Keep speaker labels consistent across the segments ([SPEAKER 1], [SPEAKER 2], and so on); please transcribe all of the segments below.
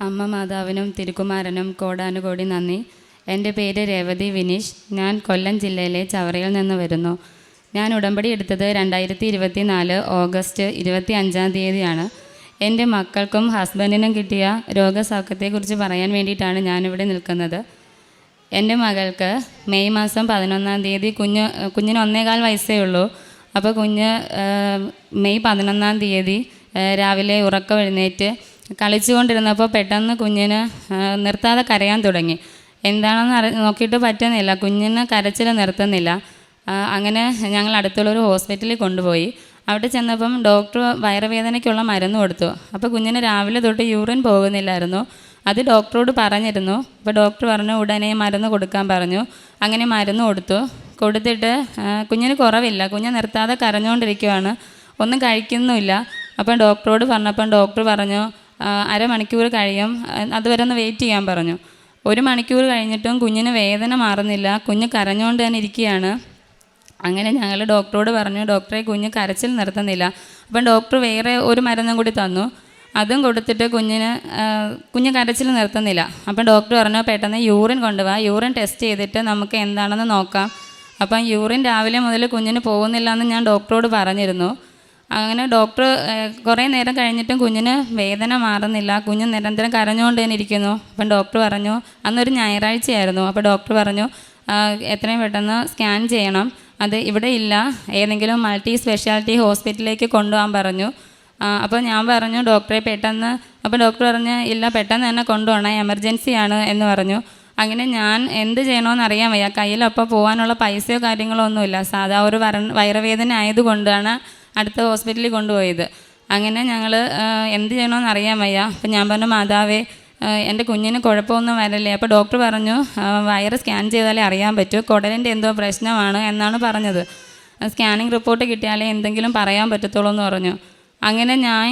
[SPEAKER 1] അമ്മ മാതാവിനും തിരുക്കുമാരനും കോടാനുകോടി നന്ദി. എന്റെ പേര് രേവതി വിനീഷ്. ഞാൻ കൊല്ലം ജില്ലയിലെ ചവറയിൽ നിന്ന് വരുന്നു. ഞാൻ ഉടമ്പടി എടുത്തത് രണ്ടായിരത്തി ഇരുപത്തി നാല് ഓഗസ്റ്റ് ഇരുപത്തി അഞ്ചാം തീയതിയാണ്. എന്റെ മക്കൾക്കും ഹസ്ബൻഡിനും കിട്ടിയ രോഗസൗഖ്യത്തെക്കുറിച്ച് പറയാൻ വേണ്ടിയിട്ടാണ് ഞാനിവിടെ നിൽക്കുന്നത്. എന്റെ മകൾക്ക് മെയ് മാസം പതിനൊന്നാം തീയതി കുഞ്ഞ് കുഞ്ഞിന് ഒന്നേകാൽ വയസ്സേ ഉള്ളൂ. അപ്പോൾ കുഞ്ഞ് മെയ് പതിനൊന്നാം തീയതി രാവിലെ ഉറക്കം എഴുന്നേറ്റ് കളിച്ചുകൊണ്ടിരുന്നപ്പോൾ പെട്ടെന്ന് കുഞ്ഞിന് നിർത്താതെ കരയാൻ തുടങ്ങി. എന്താണെന്ന് അറി നോക്കിയിട്ട് പറ്റുന്നില്ല. കുഞ്ഞിന് കരച്ചിൽ നിർത്തുന്നില്ല. അങ്ങനെ ഞങ്ങൾ അടുത്തുള്ള ഒരു ഹോസ്പിറ്റലിൽ കൊണ്ടുപോയി. അവിടെ ചെന്നപ്പം ഡോക്ടർ വയറുവേദനയ്ക്കുള്ള മരുന്ന് കൊടുത്തു. അപ്പോൾ കുഞ്ഞിന് രാവിലെ തൊട്ട് യൂറിൻ പോകുന്നില്ലായിരുന്നു. അത് ഡോക്ടറോട് പറഞ്ഞിരുന്നു. അപ്പോൾ ഡോക്ടർ പറഞ്ഞു ഉടനെ മരുന്ന് കൊടുക്കാൻ പറഞ്ഞു. അങ്ങനെ മരുന്ന് കൊടുത്തു. കൊടുത്തിട്ട് കുഞ്ഞിന് കുറവില്ല. കുഞ്ഞ് നിർത്താതെ കരഞ്ഞുകൊണ്ടിരിക്കുവാണ്. ഒന്നും കഴിക്കുന്നുമില്ല. അപ്പം ഡോക്ടറോട് പറഞ്ഞപ്പം ഡോക്ടർ പറഞ്ഞു "ആ, അരമണിക്കൂർ കഴിയും. അതുവരെ ഒന്ന് വെയിറ്റ് ചെയ്യാൻ പറഞ്ഞു. ഒരു മണിക്കൂർ കഴിഞ്ഞിട്ടും കുഞ്ഞിന് വേദന മാറുന്നില്ല. കുഞ്ഞ് കരഞ്ഞുകൊണ്ട് തന്നെ ഇരിക്കുകയാണ്. അങ്ങനെ ഞങ്ങൾ ഡോക്ടറോട് പറഞ്ഞു ഡോക്ടറെ കുഞ്ഞ് കരച്ചിൽ നിർത്തുന്നില്ല. അപ്പം ഡോക്ടർ വേറെ ഒരു മരുന്നും കൂടി തന്നു. അതും കൊടുത്തിട്ട് കുഞ്ഞിന് കുഞ്ഞ് കരച്ചിൽ നിർത്തുന്നില്ല. അപ്പം ഡോക്ടർ പറഞ്ഞു പെട്ടെന്ന് യൂറിൻ കൊണ്ടുപോകാം യൂറിൻ ടെസ്റ്റ് ചെയ്തിട്ട് നമുക്ക് എന്താണെന്ന് നോക്കാം. അപ്പം യൂറിൻ രാവിലെ മുതൽ കുഞ്ഞിന് പോകുന്നില്ല എന്ന് ഞാൻ ഡോക്ടറോട് പറഞ്ഞിരുന്നു. അങ്ങനെ ഡോക്ടർ കുറേ നേരം കഴിഞ്ഞിട്ടും കുഞ്ഞിന് വേദന മാറുന്നില്ല. കുഞ്ഞ് നിരന്തരം കരഞ്ഞുകൊണ്ട് തന്നെ ഇരിക്കുന്നു. അപ്പം ഡോക്ടർ പറഞ്ഞു അന്നൊരു ഞായറാഴ്ചയായിരുന്നു. അപ്പോൾ ഡോക്ടർ പറഞ്ഞു എത്രയും പെട്ടെന്ന് സ്കാൻ ചെയ്യണം. അത് ഇവിടെ ഇല്ല. ഏതെങ്കിലും മൾട്ടി സ്പെഷ്യാലിറ്റി ഹോസ്പിറ്റലിലേക്ക് കൊണ്ടുപോകാൻ പറഞ്ഞു. അപ്പോൾ ഞാൻ പറഞ്ഞു ഡോക്ടറെ പെട്ടെന്ന്. അപ്പോൾ ഡോക്ടർ പറഞ്ഞു ഇല്ല പെട്ടെന്ന് തന്നെ കൊണ്ടുപോകണം. എമർജൻസി ആണ് എന്ന് പറഞ്ഞു. അങ്ങനെ ഞാൻ എന്ത് ചെയ്യണമെന്ന് അറിയാൻ വയ്യ. കയ്യിലപ്പോൾ പോകാനുള്ള പൈസയോ കാര്യങ്ങളോ ഒന്നുമില്ല. സാധാ ഒരു വയറുവേദന ആയതുകൊണ്ടാണ് അടുത്ത ഹോസ്പിറ്റലിൽ കൊണ്ടുപോയത്. അങ്ങനെ ഞങ്ങൾ എന്ത് ചെയ്യണമെന്ന് അറിയാൻ വയ്യ. അപ്പം ഞാൻ പറഞ്ഞു മാതാവേ എന്റെ കുഞ്ഞിന് കുഴപ്പമൊന്നും വരല്ലേ? അപ്പോൾ ഡോക്ടർ പറഞ്ഞു വയറ് സ്കാൻ ചെയ്താലേ അറിയാൻ പറ്റൂ. കുടലിന്റെ എന്തോ പ്രശ്നമാണ് എന്നാണ് പറഞ്ഞത്. സ്കാനിങ് റിപ്പോർട്ട് കിട്ടിയാലേ എന്തെങ്കിലും പറയാൻ പറ്റത്തുള്ളൂ എന്ന് പറഞ്ഞു. അങ്ങനെ ഞാൻ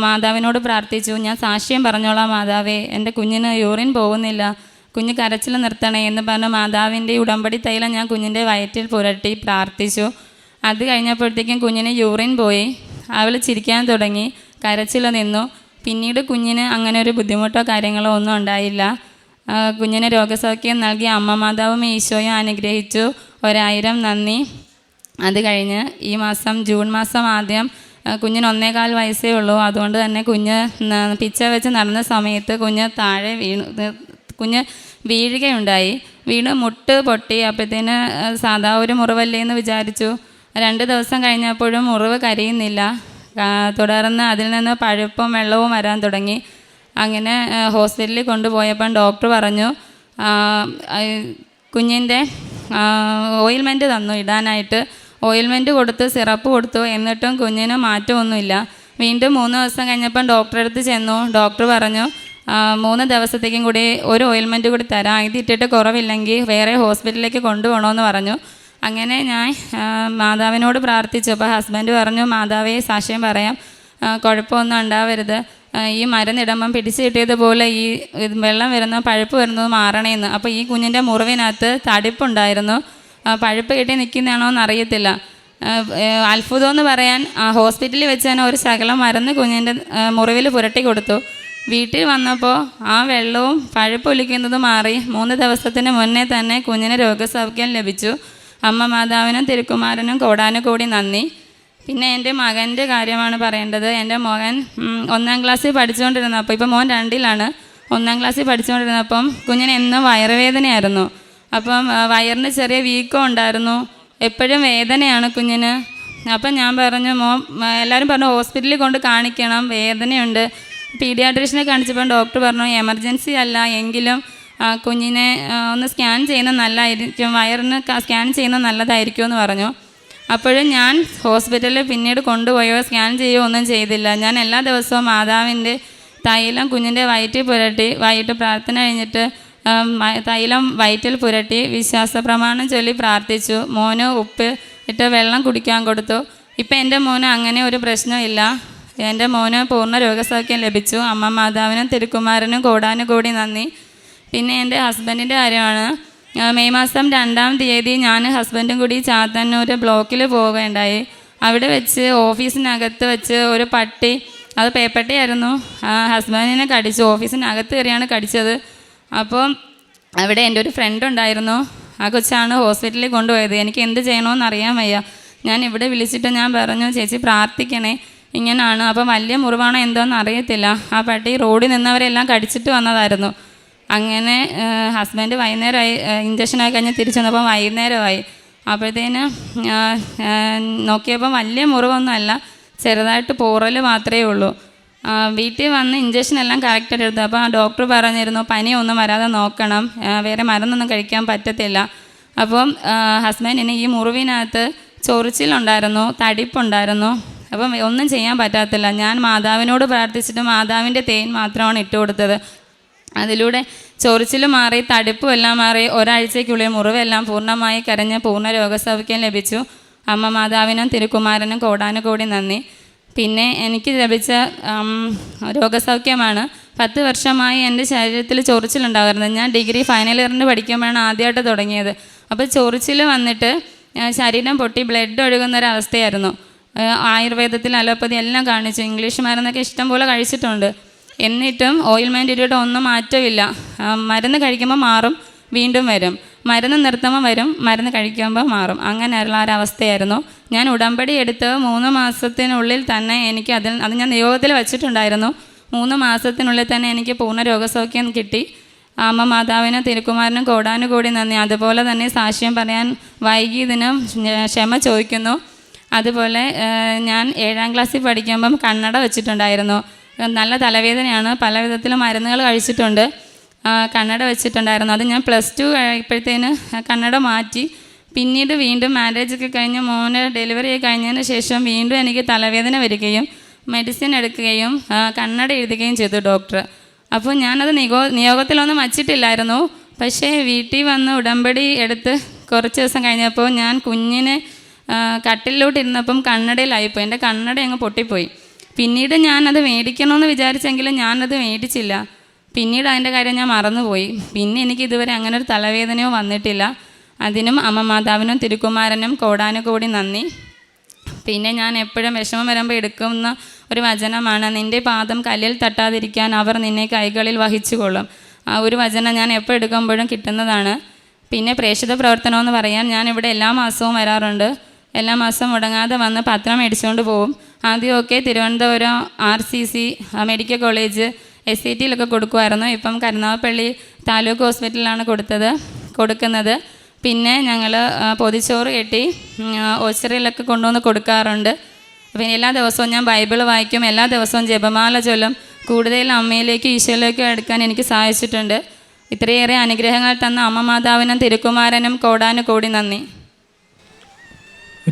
[SPEAKER 1] മാതാവിനോട് പ്രാർത്ഥിച്ചു. ഞാൻ സാക്ഷ്യം പറഞ്ഞോളാം മാതാവേ. എന്റെ കുഞ്ഞിന് യൂറിൻ പോകുന്നില്ല. കുഞ്ഞ് കരച്ചിൽ നിർത്തണേ എന്ന് പറഞ്ഞ് മാതാവിന്റെ ഉടമ്പടി തൈലം ഞാൻ കുഞ്ഞിന്റെ വയറ്റിൽ പുരട്ടി പ്രാർത്ഥിച്ചു. അത് കഴിഞ്ഞപ്പോഴത്തേക്കും കുഞ്ഞിന് യൂറിൻ പോയി. അവൾ ചിരിക്കാൻ തുടങ്ങി. കരച്ചിൽ നിന്നു. പിന്നീട് കുഞ്ഞിന് അങ്ങനെ ഒരു ബുദ്ധിമുട്ടോ കാര്യങ്ങളോ ഒന്നും ഉണ്ടായില്ല. കുഞ്ഞിന് രോഗസൗഖ്യം നൽകി അമ്മ മാതാവും ഈശോയും അനുഗ്രഹിച്ചു. ഒരായിരം നന്ദി. അത് കഴിഞ്ഞ് ഈ മാസം ജൂൺ മാസം ആദ്യം കുഞ്ഞിന് ഒന്നേകാൽ വയസ്സേ ഉള്ളൂ. അതുകൊണ്ട് തന്നെ കുഞ്ഞ് പിച്ച വെച്ച് നടന്ന സമയത്ത് കുഞ്ഞ് താഴെ വീണു കുഞ്ഞ് വീഴുകയുണ്ടായി. വീണ് മുട്ട് പൊട്ടി. അപ്പോഴത്തേന് സാധാ ഒരു മുറിവല്ലേ എന്ന് വിചാരിച്ചു. രണ്ട് ദിവസം കഴിഞ്ഞപ്പോഴും മുറിവ് കരയുന്നില്ല. തുടർന്ന് അതിൽ നിന്ന് പഴുപ്പും വെള്ളവും വരാൻ തുടങ്ങി. അങ്ങനെ ഹോസ്പിറ്റലിൽ കൊണ്ടുപോയപ്പം ഡോക്ടർ പറഞ്ഞു കുഞ്ഞിന്റെ ഓയിൽമെന്റ് തന്നു ഇടാനായിട്ട്. ഓയിൽമെന്റ് കൊടുത്തു സിറപ്പ് കൊടുത്തു. എന്നിട്ടും കുഞ്ഞിന് മാറ്റമൊന്നുമില്ല. വീണ്ടും മൂന്ന് ദിവസം കഴിഞ്ഞപ്പം ഡോക്ടറെ അടുത്ത് ചെന്നു. ഡോക്ടർ പറഞ്ഞു മൂന്ന് ദിവസത്തേക്കും കൂടി ഒരു ഓയിൽമെന്റ് കൂടി തരാം. ഇത് ഇട്ടിട്ട് കുറവില്ലെങ്കിൽ വേറെ ഹോസ്പിറ്റലിലേക്ക് കൊണ്ടുപോകണമെന്ന് പറഞ്ഞു. അങ്ങനെ ഞാൻ മാതാവിനോട് പ്രാർത്ഥിച്ചു. അപ്പോൾ ഹസ്ബൻഡ് പറഞ്ഞു മാതാവേ സാക്ഷ്യം പറയാം. കുഴപ്പമൊന്നും ഉണ്ടാവരുത്. ഈ ഈ മരുന്നിടുമ്പം പിടിച്ചു കിട്ടിയതുപോലെ ഈ വെള്ളം വരുന്ന പഴുപ്പ് വരുന്നത് മാറണേന്ന്. അപ്പോൾ ഈ കുഞ്ഞിന്റെ മുറിവിനകത്ത് തടിപ്പുണ്ടായിരുന്നു. പഴുപ്പ് കിട്ടി നിൽക്കുന്നതാണോ എന്ന് അറിയത്തില്ല അത്ഭുതമെന്ന് അത്ഭുതം എന്ന് പറയാൻ ഹോസ്പിറ്റലിൽ വെച്ച് തന്നെ ഒരു ശകലം മരുന്ന് കുഞ്ഞിന്റെ മുറിവിൽ പുരട്ടി കൊടുത്തു. വീട്ടിൽ വന്നപ്പോൾ ആ വെള്ളവും പഴുപ്പൊലിക്കുന്നത് മാറി മൂന്ന് ദിവസത്തിന് മുന്നേ തന്നെ കുഞ്ഞിന് രോഗസൗഖ്യം ലഭിച്ചു. അമ്മ മാതാവിനും തിരുക്കുമാരനും കോടാനുകൂടി നന്ദി. പിന്നെ എന്റെ മകന്റെ കാര്യമാണ് പറയേണ്ടത്. എന്റെ മകൻ ഒന്നാം ക്ലാസ്സിൽ പഠിച്ചുകൊണ്ടിരുന്നപ്പോൾ ഇപ്പോൾ മോൻ രണ്ടിലാണ്. ഒന്നാം ക്ലാസ്സിൽ പഠിച്ചുകൊണ്ടിരുന്നപ്പം കുഞ്ഞിന് എന്നും വയറുവേദനയായിരുന്നു. അപ്പം വയറിന് ചെറിയ വീക്കം ഉണ്ടായിരുന്നു. എപ്പോഴും വേദനയാണ് കുഞ്ഞിന്. അപ്പം ഞാൻ പറഞ്ഞു മോ എല്ലാവരും പറഞ്ഞു ഹോസ്പിറ്റലിൽ കൊണ്ട് കാണിക്കണം. വേദനയുണ്ട്. പീഡിയാട്രീഷനെ കാണിച്ചപ്പോൾ ഡോക്ടർ പറഞ്ഞു എമർജൻസി അല്ല. എങ്കിലും കുഞ്ഞിനെ ഒന്ന് സ്കാൻ ചെയ്യുന്ന നല്ലതായിരിക്കും. വയറിന് സ്കാൻ ചെയ്യുന്ന നല്ലതായിരിക്കും എന്ന് പറഞ്ഞു. അപ്പോഴും ഞാൻ ഹോസ്പിറ്റലിൽ പിന്നീട് കൊണ്ടുപോയോ സ്കാൻ ചെയ്യുകയോ ഒന്നും ചെയ്തില്ല. ഞാൻ എല്ലാ ദിവസവും മാതാവിന്റെ തൈലം കുഞ്ഞിന്റെ വയറ്റിൽ പുരട്ടി വൈകിട്ട് പ്രാർത്ഥന കഴിഞ്ഞിട്ട് തൈലം വയറ്റിൽ പുരട്ടി വിശ്വാസ പ്രമാണം ചൊല്ലി പ്രാർത്ഥിച്ചു. മോന് ഉപ്പ് ഇട്ട് വെള്ളം കുടിക്കാൻ കൊടുത്തു. ഇപ്പം എന്റെ മോന് അങ്ങനെ ഒരു പ്രശ്നമില്ല എന്റെ മോന് പൂർണ രോഗസൗഖ്യം ലഭിച്ചു. അമ്മ മാതാവിനും തിരുക്കുമാരനും കോടാനും കൂടി നന്ദി. പിന്നെ എന്റെ ഹസ്ബൻഡിന്റെ കാര്യമാണ്. മെയ് മാസം രണ്ടാം തീയതി ഞാൻ ഹസ്ബൻഡും കൂടി ചാത്തന്നൂർ ബ്ലോക്കിൽ പോവുകയുണ്ടായി. അവിടെ വെച്ച് ഓഫീസിനകത്ത് വെച്ച് ഒരു പട്ടി അത് പേപ്പട്ടിയായിരുന്നു. ഹസ്ബൻഡിനെ കടിച്ചു. ഓഫീസിനകത്ത് കയറിയാണ് കടിച്ചത്. അപ്പോൾ അവിടെ എന്റെ ഒരു ഫ്രണ്ട് ഉണ്ടായിരുന്നു. ആ കൊച്ചാണ് ഹോസ്പിറ്റലിൽ കൊണ്ടുപോയത്. എനിക്ക് എന്ത് ചെയ്യണമെന്ന് അറിയാൻ വയ്യ. ഞാൻ ഇവിടെ വിളിച്ചിട്ട് ഞാൻ പറഞ്ഞു ചേച്ചി പ്രാർത്ഥിക്കണേ. ഇങ്ങനെയാണ് അപ്പം വലിയ മുറിവാണോ എന്തോന്ന് അറിയത്തില്ല. ആ പട്ടി റോഡിൽ നിന്നവരെല്ലാം കടിച്ചിട്ട് വന്നതായിരുന്നു. അങ്ങനെ ഹസ്ബൻഡ് വൈകുന്നേരമായി ആയി കഴിഞ്ഞ് തിരിച്ചു വന്നപ്പോൾ വൈകുന്നേരമായി. അപ്പോഴത്തേന് നോക്കിയപ്പോൾ വലിയ മുറിവൊന്നുമല്ല ചെറുതായിട്ട് പോറൽ മാത്രമേ ഉള്ളൂ. വീട്ടിൽ വന്ന് ഇഞ്ചക്ഷൻ എല്ലാം കറക്റ്റായിട്ട് എടുത്തു. അപ്പോൾ ഡോക്ടർ പറഞ്ഞിരുന്നു പനിയൊന്നും വരാതെ നോക്കണം. വേറെ മരുന്നൊന്നും കഴിക്കാൻ പറ്റത്തില്ല. അപ്പം ഹസ്ബൻഡിന് ഈ മുറിവിനകത്ത് ചൊറിച്ചിലുണ്ടായിരുന്നു തടിപ്പുണ്ടായിരുന്നു. അപ്പം ഒന്നും ചെയ്യാൻ പറ്റാത്തില്ല. ഞാൻ മാതാവിനോട് പ്രാർത്ഥിച്ചിട്ട് മാതാവിന്റെ തേൻ മാത്രമാണ് ഇട്ട് കൊടുത്തത് അതിലൂടെ ചൊറിച്ചിൽ മാറി തടിപ്പും എല്ലാം മാറി ഒരാഴ്ചയ്ക്കുള്ളിൽ മുറിവെല്ലാം പൂർണമായി കരഞ്ഞ് പൂർണ രോഗസൗഖ്യം ലഭിച്ചു. അമ്മ മാതാവിനും തിരുക്കുമാരനും കോടാനുകോടി നന്ദി. പിന്നെ എനിക്ക് ലഭിച്ച രോഗസൗഖ്യമാണ് പത്ത് വർഷമായി എന്റെ ശരീരത്തിൽ ചൊറിച്ചിലുണ്ടാകുന്നത് ഞാൻ ഡിഗ്രി ഫൈനൽ ഇയറിന് പഠിക്കുമ്പോഴാണ് ആദ്യമായിട്ട് തുടങ്ങിയത്. അപ്പോൾ ചൊറിച്ചിൽ വന്നിട്ട് ശരീരം പൊട്ടി ബ്ലഡ് ഒഴുകുന്ന ഒരു ആയുർവേദത്തിൽ അലോപ്പതി എല്ലാം കാണിച്ചു ഇംഗ്ലീഷ് മരുന്നൊക്കെ ഇഷ്ടം പോലെ കഴിച്ചിട്ടുണ്ട്. എന്നിട്ടും ഓയിൽമെന്റ് ഇട്ടിട്ട് ഒന്നും മാറ്റമില്ല മരുന്ന് കഴിക്കുമ്പോൾ മാറും വീണ്ടും വരും. മരുന്ന് നിർത്തുമ്പോൾ വരും മരുന്ന് കഴിക്കുമ്പോൾ മാറും. അങ്ങനെയുള്ള ഒരവസ്ഥയായിരുന്നു ഞാൻ ഉടമ്പടി എടുത്ത് മൂന്ന് മാസത്തിനുള്ളിൽ തന്നെ എനിക്ക് അതിൽ അത് ഞാൻ നിയോഗത്തിൽ വെച്ചിട്ടുണ്ടായിരുന്നു. മൂന്ന് മാസത്തിനുള്ളിൽ തന്നെ എനിക്ക് പൂർണ രോഗസൗഖ്യം കിട്ടി. അമ്മ മാതാവിനും തിരുക്കുമാരനും കോടാനും കൂടി നന്ദി. അതുപോലെ തന്നെ സാക്ഷ്യം പറയാൻ വൈകിയതിനും ക്ഷമ ചോദിക്കുന്നു. അതുപോലെ ഞാൻ ഏഴാം ക്ലാസ്സിൽ പഠിക്കുമ്പം കണ്ണട വെച്ചിട്ടുണ്ടായിരുന്നു. നല്ല തലവേദനയാണ്. പല വിധത്തിലും മരുന്നുകൾ കഴിച്ചിട്ടുണ്ട്. കണ്ണട വെച്ചിട്ടുണ്ടായിരുന്നു. അത് ഞാൻ പ്ലസ് ടു കഴിയപ്പോഴത്തേന് കണ്ണട മാറ്റി. പിന്നീട് വീണ്ടും മാരേജ് ഒക്കെ കഴിഞ്ഞ് മോന് ഡെലിവറി കഴിഞ്ഞതിന് ശേഷം വീണ്ടും എനിക്ക് തലവേദന വരികയും മെഡിസിൻ എടുക്കുകയും കണ്ണട എഴുതുകയും ചെയ്തു ഡോക്ടർ അപ്പോൾ ഞാനത് നിഗോ നിയോഗത്തിലൊന്നും വച്ചിട്ടില്ലായിരുന്നു. പക്ഷേ വീട്ടിൽ വന്ന് ഉടമ്പടി എടുത്ത് കുറച്ച് ദിവസം കഴിഞ്ഞപ്പോൾ ഞാൻ കുഞ്ഞിനെ കട്ടിലോട്ടിരുന്നപ്പം കണ്ണടയിലായിപ്പോയി. എന്റെ കണ്ണട അങ്ങ് പൊട്ടിപ്പോയി. പിന്നീട് ഞാനത് മേടിക്കണമെന്ന് വിചാരിച്ചെങ്കിലും ഞാനത് മേടിച്ചില്ല. പിന്നീട് അതിന്റെ കാര്യം ഞാൻ മറന്നുപോയി. പിന്നെ എനിക്ക് ഇതുവരെ അങ്ങനെ ഒരു തലവേദനയോ വന്നിട്ടില്ല. അതിനും അമ്മ മാതാവിനും തിരുക്കുമാരനും കോടാനുകൂടി നന്ദി. പിന്നെ ഞാൻ എപ്പോഴും വിഷമം വരുമ്പോൾ എടുക്കുന്ന ഒരു വചനമാണ് നിന്റെ പാദം കല്ലിൽ തട്ടാതിരിക്കാൻ അവർ നിന്നെ കൈകളിൽ വഹിച്ചുകൊള്ളും. ആ ഒരു വചനം ഞാൻ എപ്പോൾ എടുക്കുമ്പോഴും കിട്ടുന്നതാണ്. പിന്നെ പ്രേക്ഷിത പ്രവർത്തനമെന്ന് പറയാൻ ഞാൻ ഇവിടെ എല്ലാ മാസവും വരാറുണ്ട്. എല്ലാ മാസവും മുടങ്ങാതെ വന്ന് പത്രം മേടിച്ചുകൊണ്ട് പോകും ആദ്യമൊക്കെ Thiruvananthapuram R C C medical college S C ടിയിലൊക്കെ കൊടുക്കുമായിരുന്നു. ഇപ്പം കരുനാഗപ്പള്ളി താലൂക്ക് ഹോസ്പിറ്റലിലാണ് കൊടുത്തത് കൊടുക്കുന്നത്. പിന്നെ ഞങ്ങൾ പൊതിച്ചോറ് കെട്ടി ഓച്ചറിയിലൊക്കെ കൊണ്ടുവന്ന് കൊടുക്കാറുണ്ട്. പിന്നെ എല്ലാ ദിവസവും ഞാൻ ബൈബിൾ വായിക്കും എല്ലാ ദിവസവും ജപമാല ചൊല്ലും. കൂടുതൽ അമ്മയിലേക്കും ഈശോയിലേക്കും എടുക്കാൻ എനിക്ക് സഹായിച്ചിട്ടുണ്ട് ഇത്രയേറെ അനുഗ്രഹങ്ങൾ തന്ന അമ്മ മാതാവിനും തിരുക്കുമാരനും കോടാനും കോടി നന്ദി.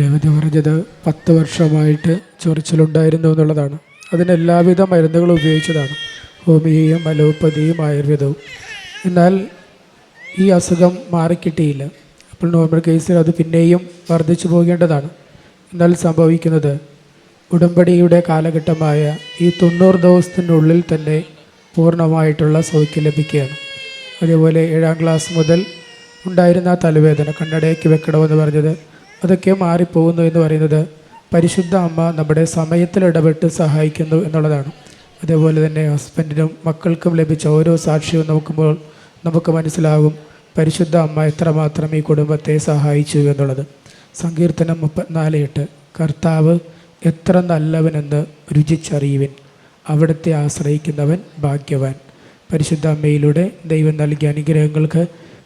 [SPEAKER 2] രേവതി പറഞ്ഞത് പത്ത് വർഷമായിട്ട് ചൊറിച്ചിലുണ്ടായിരുന്നു എന്നുള്ളതാണ്. അതിന് എല്ലാവിധ മരുന്നുകളും ഉപയോഗിച്ചതാണ്. ഹോമിയയും അലോപ്പതിയും ആയുർവേദവും. എന്നാൽ ഈ അസുഖം മാറിക്കിട്ടിയില്ല. അപ്പോൾ നോർമൽ കേസിൽ അത് പിന്നെയും വർദ്ധിച്ചു പോകേണ്ടതാണ്. എന്നാൽ സംഭവിക്കുന്നത് ഉടമ്പടിയുടെ കാലഘട്ടമായ ഈ തൊണ്ണൂറ് ദിവസത്തിനുള്ളിൽ തന്നെ പൂർണമായിട്ടുള്ള സൗഖ്യം ലഭിക്കുകയാണ്. അതേപോലെ ഏഴാം ക്ലാസ് മുതൽ ഉണ്ടായിരുന്ന തലവേദന കണ്ണടയ്ക്ക് വെക്കണമെന്ന് പറഞ്ഞത് അതൊക്കെ മാറിപ്പോകുന്നു എന്ന് പറയുന്നത് പരിശുദ്ധ അമ്മ നമ്മുടെ സമയത്തിൽ ഇടപെട്ട് സഹായിക്കുന്നു എന്നുള്ളതാണ്. അതേപോലെ തന്നെ ഹസ്ബൻഡിനും മക്കൾക്കും ലഭിച്ച ഓരോ സാക്ഷ്യവും നോക്കുമ്പോൾ നമുക്ക് മനസ്സിലാകും പരിശുദ്ധ അമ്മ എത്രമാത്രം ഈ കുടുംബത്തെ സഹായിച്ചു എന്നുള്ളത്. സങ്കീർത്തനം മുപ്പത്തിനാല് എട്ട് കർത്താവ് എത്ര നല്ലവനെന്ന് രുചിച്ചറിയുവിൻ. അവിടുത്തെ ആശ്രയിക്കുന്നവൻ ഭാഗ്യവാൻ. പരിശുദ്ധ അമ്മയിലൂടെ ദൈവം നൽകിയ അനുഗ്രഹങ്ങൾക്ക്